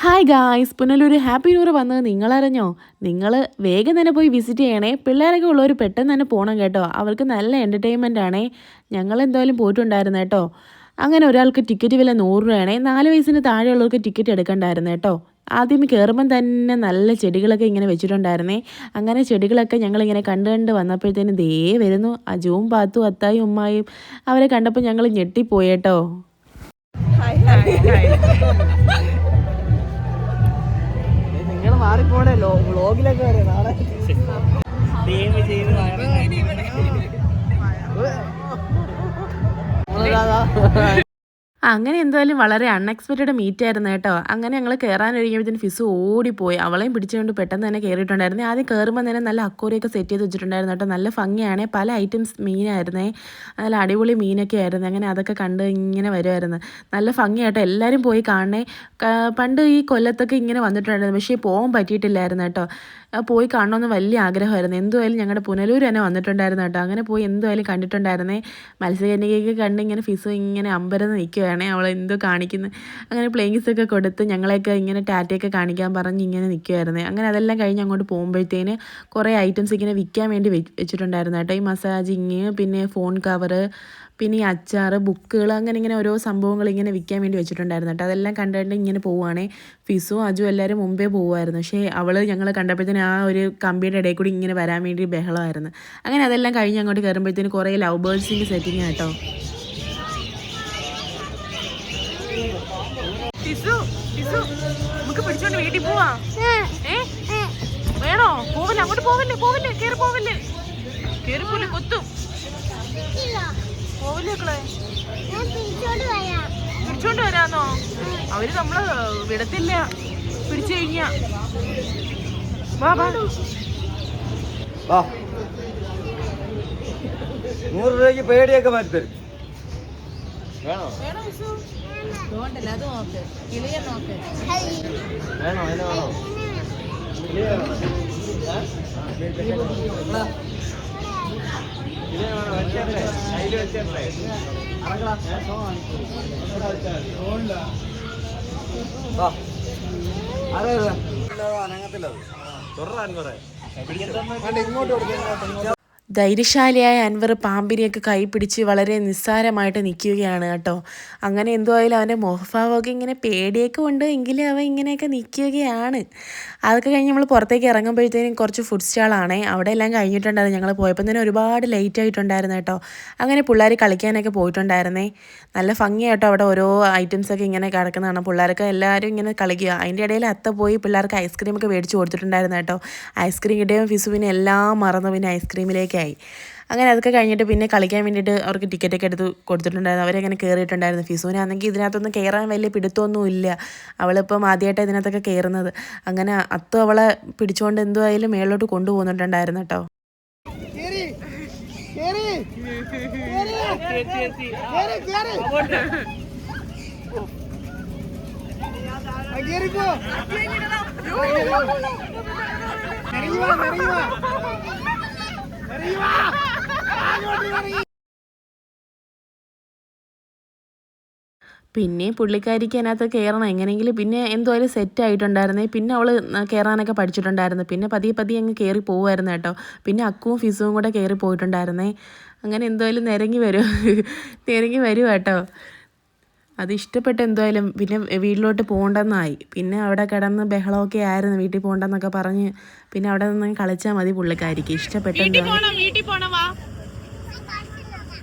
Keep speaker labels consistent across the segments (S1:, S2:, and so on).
S1: Hi guys പുനലൊരു happy new year വന്നത് നിങ്ങളറിഞ്ഞോ? നിങ്ങൾ വേഗം തന്നെ പോയി വിസിറ്റ് ചെയ്യണേ. പിള്ളേരൊക്കെ ഉള്ളവർ പെട്ടെന്ന് തന്നെ പോകണം കേട്ടോ. അവർക്ക് നല്ല എന്റർടൈൻമെന്റ് ആണേ. ഞങ്ങൾ എന്തായാലും പോയിട്ടുണ്ടായിരുന്നു കേട്ടോ. അങ്ങനെ ഒരാൾക്ക് ടിക്കറ്റ് വില നൂറ് രൂപയാണേ. നാല് വയസ്സിന് താഴെയുള്ളവർക്ക് ടിക്കറ്റ് എടുക്കണ്ടായിരുന്നു കേട്ടോ. ആദ്യം കയറുമ്പം തന്നെ നല്ല ചെടികളൊക്കെ ഇങ്ങനെ വെച്ചിട്ടുണ്ടായിരുന്നേ. അങ്ങനെ ചെടികളൊക്കെ ഞങ്ങളിങ്ങനെ കണ്ട് കണ്ട് വന്നപ്പോഴത്തേന് ദേ വരുന്നു. അജുവും പാത്തു അത്തായും ഉമ്മായും അവരെ കണ്ടപ്പോൾ ഞങ്ങൾ ഞെട്ടിപ്പോയി കേട്ടോ.
S2: നിങ്ങൾ മാറിപ്പോണേ വ്ളോഗിലൊക്കെ വരെ നാളെ.
S1: അങ്ങനെ എന്തായാലും വളരെ അൺഎക്സ്പെക്റ്റഡ് മീറ്റ് ആയിരുന്നു കേട്ടോ. അങ്ങനെ ഞങ്ങൾ കയറാൻ കഴിയുമ്പോഴത്തേന് ഫിസ് ഓടിപ്പോയി. അവളെയും പിടിച്ചുകൊണ്ട് പെട്ടെന്ന് തന്നെ കയറിയിട്ടുണ്ടായിരുന്നു ആദ്യം കയറുമ്പോൾ തന്നെ നല്ല അക്കോറിയൊക്കെ സെറ്റ് ചെയ്ത് വെച്ചിട്ടുണ്ടായിരുന്നു കേട്ടോ. നല്ല ഭംഗിയാണ്. പല ഐറ്റംസ് മീനായിരുന്നേ. നല്ല അടിപൊളി മീനൊക്കെ ആയിരുന്നു. അങ്ങനെ അതൊക്കെ കണ്ട് ഇങ്ങനെ വരുമായിരുന്നു നല്ല ഭംഗിയായിട്ടോ എല്ലാവരും പോയി കാണണേ. പണ്ട് ഈ കൊല്ലത്തൊക്കെ ഇങ്ങനെ വന്നിട്ടുണ്ടായിരുന്നു. പക്ഷേ പോകാൻ പറ്റിയിട്ടില്ലായിരുന്നു കേട്ടോ. പോയി കാണണമെന്ന് വലിയ ആഗ്രഹമായിരുന്നു. എന്തുമായാലും ഞങ്ങളുടെ പുനലൂർ തന്നെ വന്നിട്ടുണ്ടായിരുന്നു കേട്ടോ. അങ്ങനെ പോയി എന്തുമായാലും കണ്ടിട്ടുണ്ടായിരുന്നേ. മത്സ്യകന്യകയൊക്കെ കണ്ട് ഇങ്ങനെ ഫിസു ഇങ്ങനെ അമ്പരന്ന് നിൽക്കുകയാണേ അവൾ എന്തോ കാണിക്കുന്നത് അങ്ങനെ പ്ലേയിങ്സ് ഒക്കെ കൊടുത്ത് ഞങ്ങളെയൊക്കെ ഇങ്ങനെ ടാറ്റയൊക്കെ കാണിക്കാൻ പറഞ്ഞ് ഇങ്ങനെ നിൽക്കുമായിരുന്നു അങ്ങനെ അതെല്ലാം കഴിഞ്ഞ് അങ്ങോട്ട് പോകുമ്പോഴത്തേന് കുറേ ഐറ്റംസ് ഇങ്ങനെ വിൽക്കാൻ വേണ്ടി വെച്ച് വെച്ചിട്ടുണ്ടായിരുന്നു കേട്ടോ. ഈ മസാജിങ് പിന്നെ ഫോൺ കവറ് പിന്നെ ഈ അച്ചാറ് ബുക്കുകൾ അങ്ങനെ ഇങ്ങനെ ഓരോ സംഭവങ്ങൾ ഇങ്ങനെ വിൽക്കാൻ വേണ്ടി വെച്ചിട്ടുണ്ടായിരുന്നു കേട്ടോ. അതെല്ലാം കണ്ടിട്ട് ഇങ്ങനെ പോവുകയാണേ ഫിസും അജു എല്ലാവരും മുമ്പേ പോകുമായിരുന്നു പക്ഷേ അവൾ ഞങ്ങൾ കണ്ടപ്പോഴത്തേന് ആ ഒരു കമ്പിയുടെ ഇടയിൽ കൂടി ഇങ്ങനെ വരാൻ വേണ്ടി ബഹളമായിരുന്നു. അങ്ങനെ അതെല്ലാം കഴിഞ്ഞ് അങ്ങോട്ട് കയറുമ്പോഴത്തേന് കുറേ ലവ് ബേർഡ്സിന്റെ സെറ്റിങ് കേട്ടോ. നമുക്ക് പിടിച്ചോണ്ട് വീട്ടിൽ പോവാ. ഏ? വേണോ? പോവല്ലേ അങ്ങോട്ട് പോവല്ലേ പോവല്ലേ കേറി പോവല്ലേ. കേറി പോലെ കൊത്തും. പോവല്ലേ മക്കളെ? പിടിച്ചോണ്ട് വരാന്നോ? അവർ നമ്മൾ വിടത്തില്ല. പിടിച്ചു കഴിഞ്ഞാ. വാ വാ.
S2: വാ. നൂറ് രൂപയ്ക്ക് പേടിയൊക്കെ മാറ്റി തരും വേണോ വേണോ വേണോ കിളിയെ വേണോ? ഏ? ഇങ്ങളാ? കിളിയെ വേണോ? വെച്ചേരട്ടെ? കയ്യിൽ വെച്ചേരട്ടെ? അറങ്ങളാ? ഏ? ഇവിടെ വെച്ചാ മതി. വാ. ആരാ ഇത്? അനങ്ങത്തില്ലത് തുറക്കാൻ കുറെ ഇങ്ങോട്ട് കൊടുക്കാം
S1: ധൈര്യശാലിയായ അൻവർ പാമ്പിനെയൊക്കെ കൈ പിടിച്ച് വളരെ നിസ്സാരമായിട്ട് നിൽക്കുകയാണ് കേട്ടോ. അങ്ങനെ എന്തോ ആയാലും അവന്റെ മുഖഭാവമൊക്കെ ഇങ്ങനെ പേടിയൊക്കെ ഉണ്ട് എങ്കിലും അവൻ ഇങ്ങനെയൊക്കെ നിൽക്കുകയാണ്. അതൊക്കെ കഴിഞ്ഞ് നമ്മൾ പുറത്തേക്ക് ഇറങ്ങുമ്പോഴത്തേനും കുറച്ച് ഫുഡ് സ്റ്റാളാണേ അവിടെ എല്ലാം കഴിഞ്ഞിട്ടുണ്ടായിരുന്നു. ഞങ്ങൾ പോയപ്പോൾ തന്നെ ഒരുപാട് ലേറ്റ് ആയിട്ടുണ്ടായിരുന്നു കേട്ടോ. അങ്ങനെ പിള്ളേർ കളിക്കാനൊക്കെ പോയിട്ടുണ്ടായിരുന്നേ. നല്ല ഭംഗിയായിട്ടോ അവിടെ ഓരോ ഐറ്റംസൊക്കെ ഇങ്ങനെ കിടക്കുന്നതാണ്. പിള്ളേർക്ക് എല്ലാവരും ഇങ്ങനെ കളിക്കുക. അതിന്റെ ഇടയിൽ അത്ത പോയി പിള്ളേർക്ക് ഐസ്ക്രീമൊക്കെ മേടിച്ച് കൊടുത്തിട്ടുണ്ടായിരുന്നു കേട്ടോ. ഐസ്ക്രീം കിട്ടിയ ഫിസുവിനെ എല്ലാം മറന്നു. പിന്നെ ഐസ്ക്രീമിലേക്കായി അങ്ങനെ അതൊക്കെ കഴിഞ്ഞിട്ട് പിന്നെ കളിക്കാൻ വേണ്ടിയിട്ട് അവർക്ക് ടിക്കറ്റൊക്കെ എടുത്ത് കൊടുത്തിട്ടുണ്ടായിരുന്നു. അവരങ്ങനെ കയറിയിട്ടുണ്ടായിരുന്നു ഫിസൂനാണെങ്കിൽ ഇതിനകത്തൊന്നും കയറാൻ വലിയ പിടുത്തമൊന്നും ഇല്ല അവളിപ്പം ആദ്യമായിട്ട് ഇതിനകത്തൊക്കെ കയറുന്നത് അങ്ങനെ അത്തും അവളെ പിടിച്ചുകൊണ്ട് എന്തുമായാലും മേളിലോട്ട് കൊണ്ടുപോകുന്നുണ്ടായിരുന്നു കേട്ടോ. പിന്നെ പുള്ളിക്കാരിക്ക് അതിനകത്ത് കയറണം. എങ്ങനെയെങ്കിലും പിന്നെ എന്തുമായാലും സെറ്റ് ആയിട്ടുണ്ടായിരുന്നേ. പിന്നെ അവൾ കയറാനൊക്കെ പഠിച്ചിട്ടുണ്ടായിരുന്നു. പിന്നെ പതിയെ പതിയെ അങ്ങ് കയറി പോകുമായിരുന്നു കേട്ടോ. പിന്നെ അക്കുവും ഫിസുവും കൂടെ കയറി പോയിട്ടുണ്ടായിരുന്നേ. അങ്ങനെ എന്തായാലും നിരങ്ങി വരും. നിരങ്ങി വരും കേട്ടോ. അത് ഇഷ്ടപ്പെട്ട് എന്തായാലും പിന്നെ വീട്ടിലോട്ട് പോകണ്ടെന്നായി. പിന്നെ അവിടെ കിടന്ന് ബഹളമൊക്കെ ആയിരുന്നു. വീട്ടിൽ പോകണ്ടെന്നൊക്കെ പറഞ്ഞ് പിന്നെ അവിടെ നിന്ന് കളിച്ചാൽ മതി പുള്ളിക്കാരിക്ക്. ഇഷ്ടപ്പെട്ട് എന്തായാലും വീട്ടിൽ പോണം വാ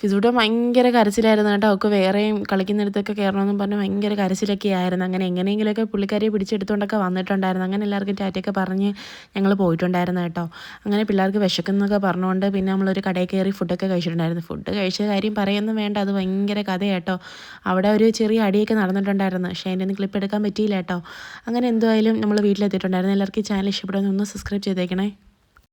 S1: ഫിസൂട്ട ഭയങ്കര കരച്ചിലായിരുന്നു കേട്ടോ. അവൾക്ക് വേറെയും കളിക്കുന്നിടത്തൊക്കെ കയറണമെന്നും പറഞ്ഞ് ഭയങ്കര കരച്ചിലൊക്കെ ആയിരുന്നു. അങ്ങനെ എങ്ങനെയെങ്കിലുമൊക്കെ പുള്ളിക്കാരിയെ പിടിച്ചെടുത്തുകൊണ്ടൊക്കെ വന്നിട്ടുണ്ടായിരുന്നു. അങ്ങനെ എല്ലാവർക്കും ടാറ്റയൊക്കെ പറഞ്ഞ് ഞങ്ങൾ പോയിട്ടുണ്ടായിരുന്നു കേട്ടോ. അങ്ങനെ പിള്ളേർക്ക് വിശക്കുന്നൊക്കെ പറഞ്ഞുകൊണ്ട് പിന്നെ നമ്മളൊരു കടയിൽ കയറി ഫുഡൊക്കെ കഴിച്ചിട്ടുണ്ടായിരുന്നു. ഫുഡ് കഴിച്ച കാര്യം പറയുന്നു വേണ്ട. അത് ഭയങ്കര കഥയാട്ടോ അവിടെ ഒരു ചെറിയ അടിയൊക്കെ നടന്നിട്ടുണ്ടായിരുന്നു. പക്ഷേ അതിന്റെ ഒന്നും ക്ലിപ്പ് എടുക്കാൻ പറ്റിയില്ല കേട്ടോ. അങ്ങനെ എന്തായാലും നമ്മൾ വീട്ടിലെത്തിയിട്ടുണ്ടായിരുന്നു. എല്ലാവർക്കും ചാനൽ ഇഷ്ടപ്പെടുന്ന ഒന്ന് സബ്സ്ക്രൈബ് ചെയ്തേക്കണേ.